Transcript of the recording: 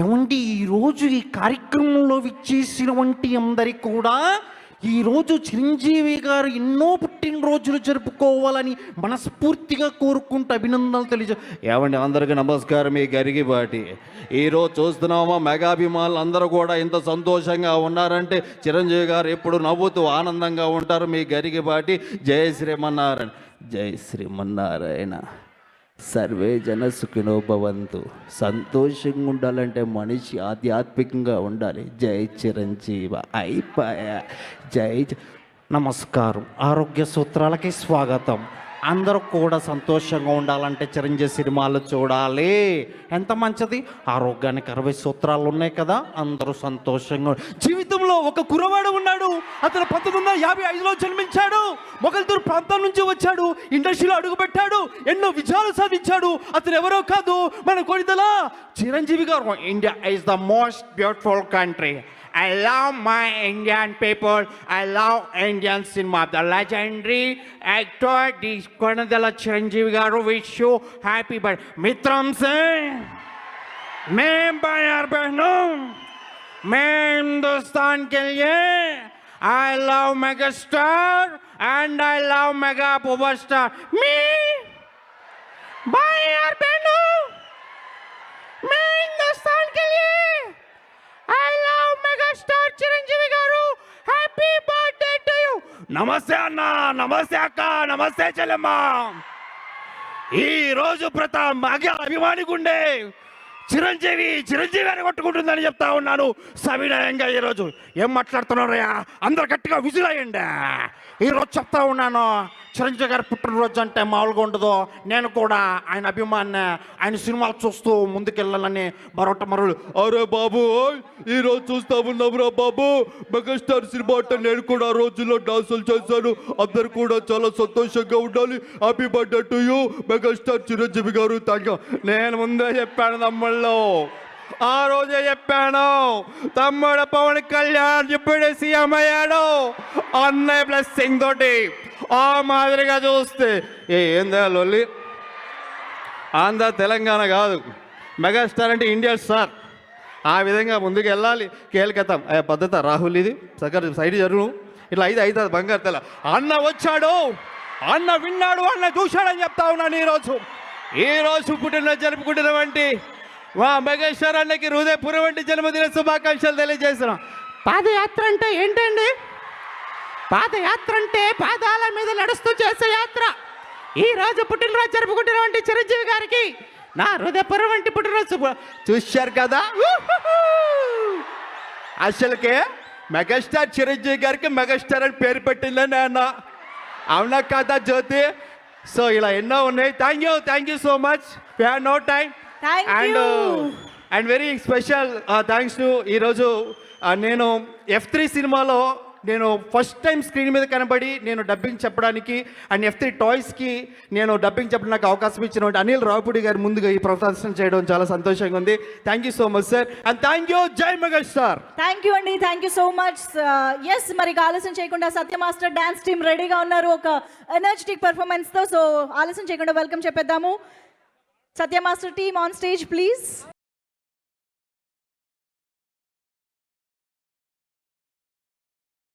ఏమండి ఈరోజు ఈ కార్యక్రమంలో విచ్చేసినవంటి అందరికి కూడా ఈరోజు చిరంజీవి గారు ఎన్నో పుట్టినరోజులు జరుపుకోవాలని మనస్ఫూర్తిగా కోరుకుంటూ అభినందనలు తెలియజే ఏమండి అందరికీ నమస్కారం ఈ గరిగిబాటి ఈరోజు చూస్తున్నామా మెగాభిమానులు అందరూ కూడా ఇంత సంతోషంగా ఉన్నారంటే చిరంజీవి గారు ఎప్పుడు నవ్వుతూ ఆనందంగా ఉంటారు మీ గరిగిబాటి జయ శ్రీమన్నారాయణ జయ శ్రీమన్నారాయణ. సర్వే జన సుఖినో భవంతు. సంతోషంగా ఉండాలంటే మనిషి ఆధ్యాత్మికంగా ఉండాలి. జై చిరంజీవ. అయిపోయా. జై నమస్కారం. ఆరోగ్య సూత్రాలకి స్వాగతం. అందరూ కూడా సంతోషంగా ఉండాలంటే చిరంజీవి సినిమాలు చూడాలి. ఎంత మంచిది? ఆరోగ్యానికి అరవై సూత్రాలు ఉన్నాయి కదా అందరూ సంతోషంగా జీవితంలో ఒక కురవాడు ఉన్నాడు అతను పంతొమ్మిది వందల యాభై ఐదులో జన్మించాడు మొగల్తూరు ప్రాంతం నుంచి వచ్చాడు ఇండస్ట్రీలో అడుగుపెట్టాడు ఎన్నో విజయాలు సాధించాడు. అతను ఎవరో కాదు మన Kodidala Chiranjeevi garu. India is the most beautiful country I love my Indian people. I love Indian cinema. The legendary actor, the Konadala Chiranjeevi garu wish you happy birthday. Mitram Singh, मैं भाइयों बहनों मैं हिंदुस्तान के लिए I love mega star and I love mega super star నమస్తే అన్న నమస్తే అక్క నమస్తే చెల్లెమ్మ. ఈ రోజు ప్రతాప్ మగ అభిమాని గుండె. చిరంజీవి చిరంజీవి అని కొట్టుకుంటుందని చెప్తా ఉన్నాను. సవినయంగా ఈరోజు ఏం మాట్లాడుతున్నారయ్యా అందరు గట్టిగా విజులయ్యండి ఈరోజు చెప్తా ఉన్నాను చిరంజీవి గారి పుట్టినరోజు అంటే మామూలుగా ఉండదు. నేను కూడా ఆయన అభిమాన్ని ఆయన సినిమాలు చూస్తూ ముందుకెళ్ళాలని మరొకటి మరో అరే బాబు ఈరోజు ఈ రోజు చూస్తా ఉన్నావురా బాబు. మెగాస్టార్ సినిమా అంటే నేను కూడా ఆ రోజుల్లో డాన్సులు చేశాను. అందరు కూడా చాలా సంతోషంగా ఉండాలి. Happy birthday to you megastar Chiranjeevi garu. Thank నేను ముందే చెప్పాను తమ్ముళ్ళు. ఆ రోజే చెప్పాను తమ్ముడు పవన్ కళ్యాణ్ ఇప్పుడే సీఎం అయ్యాడు. అన్నయ్య బ్లెస్సింగ్ తోటి ఆ మాదిరిగా చూస్తే ఏ ఏందా లొల్లి? ఆంధ్ర తెలంగాణ కాదు. మెగాస్టార్ అంటే ఇండియా స్టార్. ఆ విధంగా ముందుకు వెళ్ళాలి. కేల్కతాం ఏ పద్ధత? రాహుల్ ఇది. సగర్ సైడ్ జరుగు. ఇట్లా అయితే అవుతుంది బంగారు తెల అన్న వచ్చాడు. అన్న విన్నాడు అన్న చూశాడని చెప్తా ఉన్నాను ఈరోజు. ఈరోజు పుట్టిన జరుపుకుంటున్నటువంటి మా మెగాస్టార్ అన్నకి హృదయపూర్వ వంటి జన్మదిన శుభాకాంక్షలు తెలియజేస్తున్నాం. పాదయాత్ర అంటే ఏంటండి? పాదయాత్ర అంటే పాదాల మీద నడుస్తూ చేసే యాత్ర. ఈ రోజు పుట్టినరోజు జరుపుకుంటున్నటువంటి చిరంజీవి గారికి నా హృదయపూర్వ వంటి పుట్టినరోజు శుభ- చూశారు కదా? అసలుకి అసలుకే మెగాస్టార్ చిరంజీవి గారికి మెగాస్టార్ అని పేరు పెట్టిందని అన్న అవునా కదా జ్యోతి? సో ఇలా ఎన్నో ఉన్నాయి. Thank you thank you so much we have no time and. And very special thanks to ఈరోజు నేను ఎఫ్ త్రీ సినిమాలో నేను ఫస్ట్ టైం స్క్రీన్ మీద కనబడి నేను డబ్బింగ్ చెప్పడానికి అండ్ ఎఫ్ త్రీ టాయ్స్కి నేను డబ్బింగ్ చెప్పడానికి నాకు అవకాశం ఇచ్చిన అనిల్ రావుపూడి గారి ముందుగా ఈ ప్రదర్శన చేయడం చాలా సంతోషంగా ఉంది. Thank you so much sir and thank you జై మెగాస్టార్ థ్యాంక్ యూ అండి thank you so much yes మరి ఆలస్యం చేయకుండా సత్య మాస్టర్ డాన్స్ టీమ్ రెడీగా ఉన్నారు. ఒక ఎనర్జెటిక్ పర్ఫార్మెన్స్తో సో ఆలస్యం చేయకుండా వెల్కమ్ చెప్పేద్దాము. Satya master team on stage please